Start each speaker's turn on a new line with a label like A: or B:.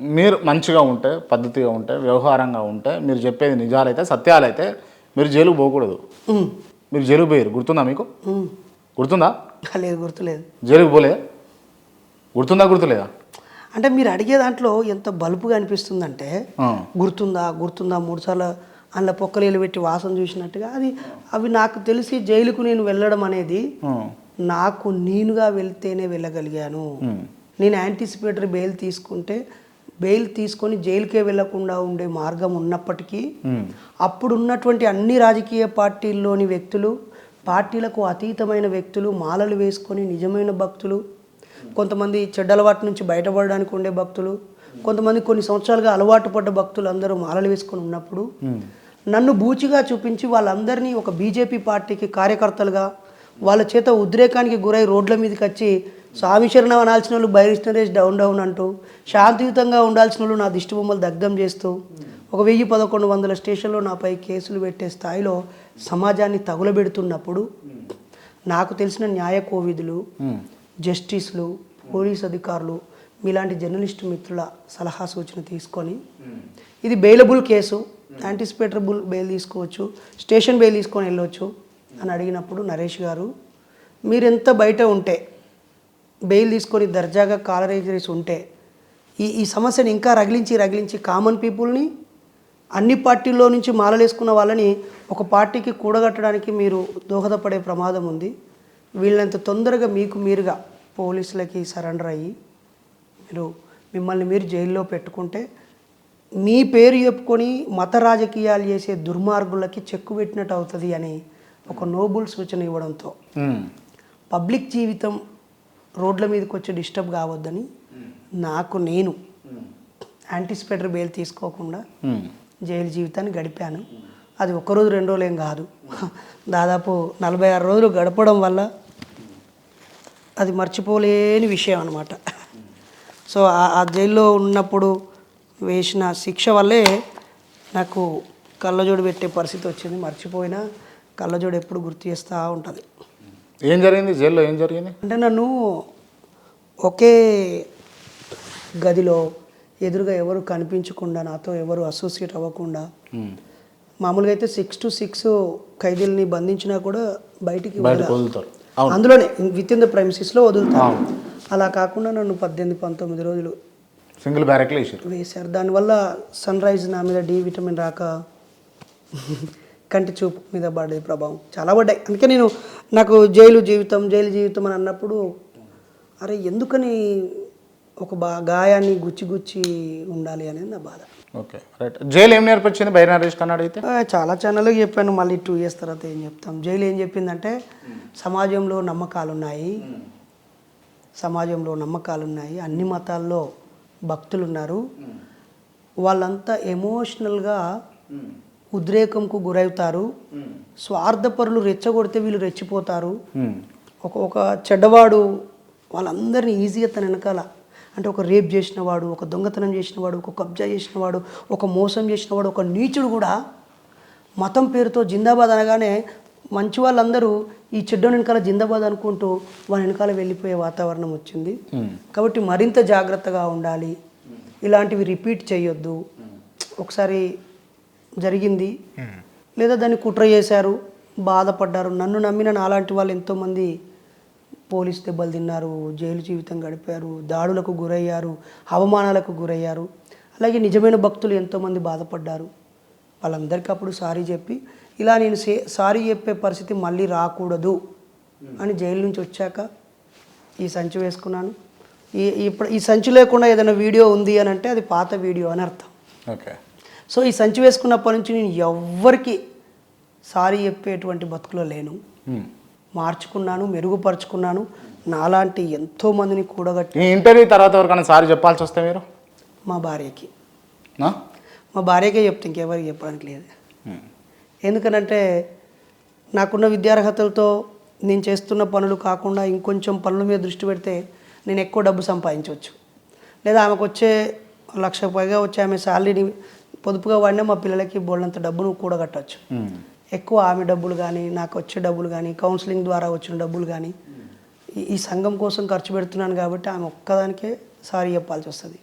A: మీరు మంచిగా ఉంటే పద్ధతిగా ఉంటే వ్యవహారంగా ఉంటే మీరు చెప్పేది నిజాలైతే సత్యాలైతే మీరు జైలుకు పోకూడదు. మీరు జైలుకు పోయారు గుర్తుందా మీకు. గుర్తుందా?
B: లేదు గుర్తులేదు.
A: జైలుకు పోలేదా గుర్తుందా గుర్తులేదా?
B: అంటే మీరు అడిగే దాంట్లో ఎంత బలుపుగా అనిపిస్తుందంటే. గుర్తుందా గుర్తుందా? మూడు సార్లు అందులో పొక్కలీలు పెట్టి వాసన చూసినట్టుగా అది అవి నాకు తెలిసి జైలుకు నేను వెళ్ళడం అనేది. నాకు నేనుగా వెళ్తేనే వెళ్ళగలిగాను. నేను యాంటిసిపేటరీ బెయిల్ తీసుకుంటే బెయిల్ తీసుకొని జైలుకే వెళ్ళకుండా ఉండే మార్గం ఉన్నప్పటికీ
A: ఉమ్.
B: అప్పుడు ఉన్నటువంటి అన్ని రాజకీయ పార్టీల్లోని వ్యక్తులు పార్టీలకు అతీతమైన వ్యక్తులు మాలలు వేసుకొని నిజమైన భక్తులు కొంతమంది చెడ్డ అలవాటు నుంచి బయటపడడానికి ఉండే భక్తులు కొంతమంది కొన్ని సంవత్సరాలుగా అలవాటు పడ్డ భక్తులు అందరూ మాలలు వేసుకొని ఉన్నప్పుడు. నన్ను బూచిగా చూపించి వాళ్ళందరినీ ఒక బీజేపీ పార్టీకి కార్యకర్తలుగా వాళ్ళ చేత ఉద్రేకానికి గురై రోడ్ల మీదకి వచ్చి స్వామి శరణం అనాల్సిన వాళ్ళు బైరిస్టరేజ్ డౌన్ డౌన్ అంటూ శాంతియుతంగా ఉండాల్సిన వాళ్ళు నా దిష్టి బొమ్మలు దగ్ధం చేస్తూ ఒక వెయ్యి పదకొండు వందల స్టేషన్లో నాపై కేసులు పెట్టే స్థాయిలో సమాజాన్ని తగులబెడుతున్నప్పుడు నాకు తెలిసిన న్యాయ కోవిధులు. జస్టిస్లు పోలీస్ అధికారులు మీలాంటి జర్నలిస్టు మిత్రుల సలహా సూచన తీసుకొని ఇది బెయిలబుల్ కేసు యాంటిసిపేటరబుల్ బెయిల్ తీసుకోవచ్చు స్టేషన్ బెయిల్ తీసుకొని వెళ్ళవచ్చు అని అడిగినప్పుడు నరేష్ గారు మీరెంత బయట ఉంటే బెయిల్ తీసుకొని దర్జాగా కాలరేజరీస్ ఉంటే ఈ ఈ సమస్యని ఇంకా రగిలించి రగిలించి కామన్ పీపుల్ని అన్ని పార్టీల్లో నుంచి మాలలేసుకున్న వాళ్ళని ఒక పార్టీకి కూడగట్టడానికి మీరు దోహదపడే ప్రమాదం ఉంది వీళ్ళంత తొందరగా మీకు మీరుగా పోలీసులకి సరెండర్ అయ్యి మీరు మిమ్మల్ని మీరు జైల్లో పెట్టుకుంటే మీ పేరు చెప్పుకొని మత రాజకీయాలు చేసే దుర్మార్గులకి చెక్కు పెట్టినట్టు అవుతుంది అని ఒక నోబుల్ సూచన ఇవ్వడంతో. పబ్లిక్ జీవితం రోడ్ల మీదకి వచ్చి డిస్టర్బ్ కావద్దని నాకు నేను యాంటిసిపేటరీ బెయిల్ తీసుకోకుండా
A: ఉమ్.
B: జైలు జీవితాన్ని గడిపాను. అది ఒక రోజు రెండు రోజులు ఏం కాదు. దాదాపు నలభై ఆరు రోజులు గడపడం వల్ల అది మర్చిపోలేని విషయం అనమాట సో ఆ జైల్లో ఉన్నప్పుడు వేసిన శిక్ష వల్లే నాకు కళ్ళజోడు పెట్టే పరిస్థితి వచ్చింది. మర్చిపోయినా కళ్ళజోడు ఎప్పుడు గుర్తు చేస్తూ ఉంటుంది.
A: ఏం జరిగింది? జైల్లో ఏం జరిగింది?
B: అంటే నన్ను ఒకే గదిలో ఎదురుగా ఎవరు కనిపించకుండా నాతో ఎవరు అసోసియేట్ అవ్వకుండా. మామూలుగా అయితే సిక్స్ టు సిక్స్ ఖైదీలని బంధించినా కూడా బయటికి
A: బయటకు
B: వదల-
A: వదులుతారు.
B: అందులోనే విత్ ఇన్ ద ప్రైమసీస్లో వదులుతాను అలా కాకుండా నన్ను పద్దెనిమిది పంతొమ్మిది రోజులు
A: సింగిల్ బ్యారెక్లో వేసారు
B: వేశారు. దానివల్ల సన్ రైజ్ నా మీద డి విటమిన్ రాక కంటి చూపు మీద పడ్డది ప్రభావం. చాలా పడ్డాయి. అందుకే నేను నాకు జైలు జీవితం జైలు జీవితం అని అన్నప్పుడు అరే ఎందుకని ఒక బా గాయాన్ని గుచ్చి గుచ్చి ఉండాలి అనేది నా బాధ.
A: Okay right. జైలు ఏం నేర్పించింది బైర్ నరేష్ కన్నాడు అయితే
B: చాలా ఛానల్కి చెప్పాను. మళ్ళీ టూ ఇయర్స్ తర్వాత ఏం చెప్తాం. జైలు ఏం చెప్పిందంటే సమాజంలో నమ్మకాలు ఉన్నాయి సమాజంలో నమ్మకాలు ఉన్నాయి అన్ని మతాల్లో భక్తులు ఉన్నారు వాళ్ళంతా ఎమోషనల్గా ఉద్రేకంకు గురవుతారు. స్వార్థపరులు రెచ్చగొడితే వీళ్ళు రెచ్చిపోతారు. ఒక ఒక చెడ్డవాడు వాళ్ళందరినీ ఈజీగా తన వెనకాల అంటే ఒక రేప్ చేసినవాడు ఒక దొంగతనం చేసినవాడు ఒక కబ్జా చేసినవాడు ఒక మోసం చేసినవాడు ఒక నీచుడు కూడా మతం పేరుతో జిందాబాద్ అనగానే మంచి వాళ్ళందరూ ఈ చెడ్డ వెనకాల జిందాబాద్ అనుకుంటూ వాళ్ళ వెనకాల వెళ్ళిపోయే వాతావరణం వచ్చింది. కాబట్టి మరింత జాగ్రత్తగా ఉండాలి. ఇలాంటివి రిపీట్ చేయొద్దు. ఒకసారి జరిగింది. లేదా దాన్ని కుట్ర చేశారు బాధపడ్డారు. నన్ను నమ్మిన నాలాంటి వాళ్ళు ఎంతోమంది పోలీస్ దెబ్బలు తిన్నారు జైలు జీవితం గడిపారు దాడులకు గురయ్యారు అవమానాలకు గురయ్యారు. అలాగే నిజమైన భక్తులు ఎంతోమంది బాధపడ్డారు. వాళ్ళందరికీ అప్పుడు సారీ చెప్పి ఇలా నేను సే సారీ చెప్పే పరిస్థితి మళ్ళీ రాకూడదు అని జైలు నుంచి వచ్చాక ఈ సంచి వేసుకున్నాను. ఈ ఇప్పుడు ఈ సంచి లేకుండా ఏదైనా వీడియో ఉంది అని అంటే అది పాత వీడియో అని అర్థం.
A: ఓకే.
B: సో ఈ సంచి వేసుకున్నప్పటి నుంచి నేను ఎవ్వరికి సారీ చెప్పేటువంటి బతుకులో లేను
A: ఉమ్.
B: మార్చుకున్నాను మెరుగుపరుచుకున్నాను నాలాంటి ఎంతోమందిని కూడగట్టి
A: ఈ ఇంటర్వ్యూ తర్వాత ఎవరికైనా సారి చెప్పాల్సి వస్తే మీరు
B: మా భార్యకి? మా భార్యకే చెప్తే ఇంకెవరికి చెప్పడానికి లేదు
A: ఉమ్.
B: ఎందుకనంటే నాకున్న విద్యార్హతలతో నేను చేస్తున్న పనులు కాకుండా ఇంకొంచెం పనుల మీద దృష్టి పెడితే నేను ఎక్కువ డబ్బు సంపాదించవచ్చు లేదా ఆమెకు వచ్చే లక్ష పైగా వచ్చే ఆమె శాలరీని పొదుపుగా వాడినా మా పిల్లలకి బోళ్ళంత డబ్బును కూడగట్టవచ్చు
A: ఉమ్.
B: ఎక్కువ ఆమె డబ్బులు కానీ నాకు వచ్చే డబ్బులు కానీ కౌన్సిలింగ్ ద్వారా వచ్చిన డబ్బులు కానీ ఈ- ఈ సంఘం కోసం ఖర్చు పెడుతున్నాను కాబట్టి ఆమె ఒక్కదానికే సారీ చెప్పాల్సి వస్తుంది